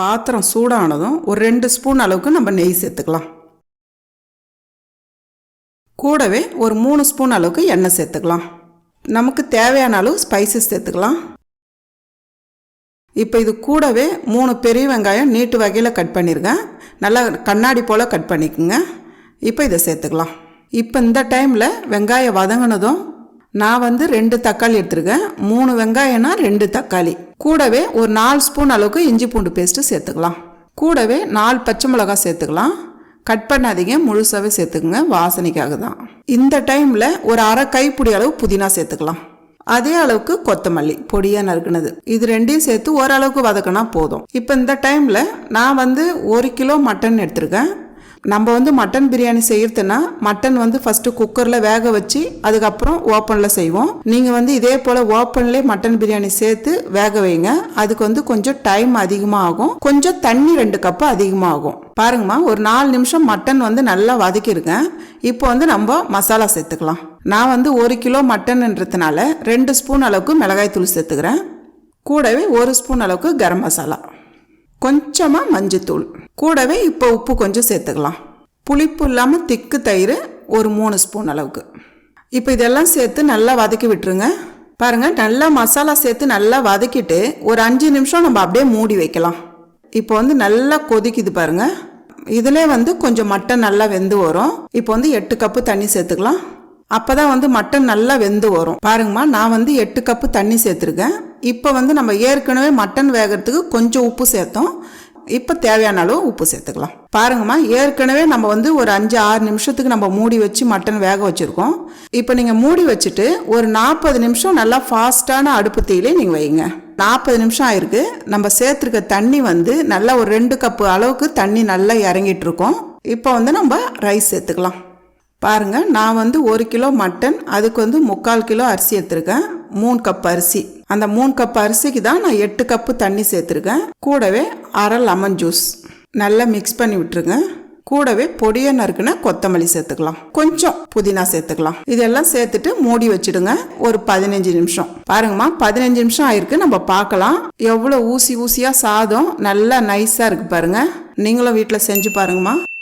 பாத்திரம் சூடானதும் ஒரு ரெண்டு ஸ்பூன் அளவுக்கு நம்ம நெய் சேர்த்துக்கலாம். கூடவே ஒரு மூணு ஸ்பூன் அளவுக்கு எண்ணெய் சேர்த்துக்கலாம். நமக்கு தேவையான அளவு ஸ்பைசஸ் சேர்த்துக்கலாம். இப்போ இது கூடவே மூணு பெரிய வெங்காயம் நீட்டு வகையில் கட் பண்ணியிருக்கேன் நல்லா கண்ணாடி போல் கட் பண்ணிக்கோங்க. இப்போ இதை சேர்த்துக்கலாம். இப்போ இந்த டைமில் வெங்காயம் வதங்கினதும் நான் வந்து ரெண்டு தக்காளி எடுத்துருக்கேன். மூணு வெங்காயம்னா ரெண்டு தக்காளி. கூடவே ஒரு நாலு ஸ்பூன் அளவுக்கு இஞ்சி பூண்டு பேஸ்ட்டு சேர்த்துக்கலாம். கூடவே நாலு பச்சை மிளகாய் சேர்த்துக்கலாம். கட் பண்ணாதீங்க முழுசாகவே சேர்த்துக்குங்க. வாசனைக்காக தான். இந்த டைமில் ஒரு அரை கைப்பிடி அளவு புதினா சேர்த்துக்கலாம். அதே அளவுக்கு கொத்தமல்லி பொடியாக நறுக்குனது. இது ரெண்டையும் சேர்த்து ஓரளவுக்கு வதக்கினா போதும். இப்போ இந்த டைமில் நான் வந்து ஒரு கிலோ மட்டன் எடுத்திருக்கேன். நம்ம வந்து மட்டன் பிரியாணி செய்யறதுனா மட்டன் வந்து ஃபஸ்ட்டு குக்கரில் வேக வச்சு அதுக்கப்புறம் ஓப்பனில் செய்வோம். நீங்கள் வந்து இதே போல் ஓப்பன்லேயே மட்டன் பிரியாணி சேர்த்து வேக வைங்க. அதுக்கு வந்து கொஞ்சம் டைம் அதிகமாக ஆகும் கொஞ்சம் தண்ணி ரெண்டு கப்பு அதிகமாக ஆகும் பாருங்கம்மா ஒரு நாலு நிமிஷம் மட்டன் வந்து நல்லா வதக்கியிருக்கேன் இப்போ வந்து நம்ம மசாலா சேர்த்துக்கலாம். நான் வந்து ஒரு கிலோ மட்டன்ன்றதுனால ரெண்டு ஸ்பூன் அளவுக்கு மிளகாய் தூள் சேர்த்துக்கிறேன். கூடவே ஒரு ஸ்பூன் அளவுக்கு கரம் மசாலா. கொஞ்சமாக மஞ்சத்தூள். கூடவே இப்போ உப்பு கொஞ்சம் சேர்த்துக்கலாம். புளிப்பு இல்லாமல் திக்கு தயிர் ஒரு மூணு ஸ்பூன் அளவுக்கு. இப்போ இதெல்லாம் சேர்த்து நல்லா வதக்கி விட்டுருங்க. பாருங்கள் நல்லா மசாலா சேர்த்து நல்லா வதக்கிட்டு ஒரு அஞ்சு நிமிஷம் நம்ம அப்படியே மூடி வைக்கலாம். இப்போ வந்து நல்லா கொதிக்குது பாருங்க. இதிலே வந்து கொஞ்சம் மட்டன் நல்லா வெந்து வரும். இப்போ வந்து எட்டு கப்பு தண்ணி சேர்த்துக்கலாம். அப்பதான் வந்து மட்டன் நல்லா வெந்து வரும். பாருங்கம்மா நான் வந்து எட்டு கப்பு தண்ணி சேர்த்துருக்கேன். இப்போ வந்து நம்ம ஏற்கனவே மட்டன் வேகிறதுக்கு கொஞ்சம் உப்பு சேர்த்தோம். இப்போ தேவையான அளவு உப்பு சேர்த்துக்கலாம். பாருங்கம்மா ஏற்கனவே நம்ம வந்து ஒரு அஞ்சு ஆறு நிமிஷத்துக்கு நம்ம மூடி வச்சு மட்டன் வேக வச்சுருக்கோம். இப்போ நீங்கள் மூடி வச்சுட்டு ஒரு நாற்பது நிமிஷம் நல்லா ஃபாஸ்ட்டான அடுப்பு தீயிலே நீங்கள் வைங்க. நாற்பது நிமிஷம் ஆயிருக்கு. நம்ம சேர்த்துருக்க தண்ணி வந்து நல்லா ஒரு ரெண்டு கப்பு அளவுக்கு தண்ணி நல்லா இறங்கிட்டு இருக்கோம். இப்போ வந்து நம்ம ரைஸ் சேர்த்துக்கலாம். பாருங்கள் நான் வந்து ஒரு கிலோ மட்டன் அதுக்கு வந்து முக்கால் கிலோ அரிசி எடுத்துருக்கேன். மூணு கப் அரிசி. அந்த மூணு கப் அரிசிக்கு தான் நான் எட்டு கப்பு தண்ணி சேர்த்துருக்கேன். கூடவே அரை லெமன் ஜூஸ். நல்லா மிக்ஸ் பண்ணி விட்டுருங்க. கூடவே பொடியை நறுக்குன கொத்தமல்லி சேர்த்துக்கலாம். கொஞ்சம் புதினா சேர்த்துக்கலாம். இதெல்லாம் சேர்த்துட்டு மூடி வச்சிடுங்க. ஒரு பதினஞ்சு நிமிஷம். பாருங்கம்மா பதினஞ்சு நிமிஷம் ஆயிருக்கு. நம்ம பார்க்கலாம். எவ்வளோ ஊசி ஊசியாக சாதம். நல்லா நைஸாக இருக்கு பாருங்க. நீங்களும் வீட்டில் செஞ்சு பாருங்கம்மா.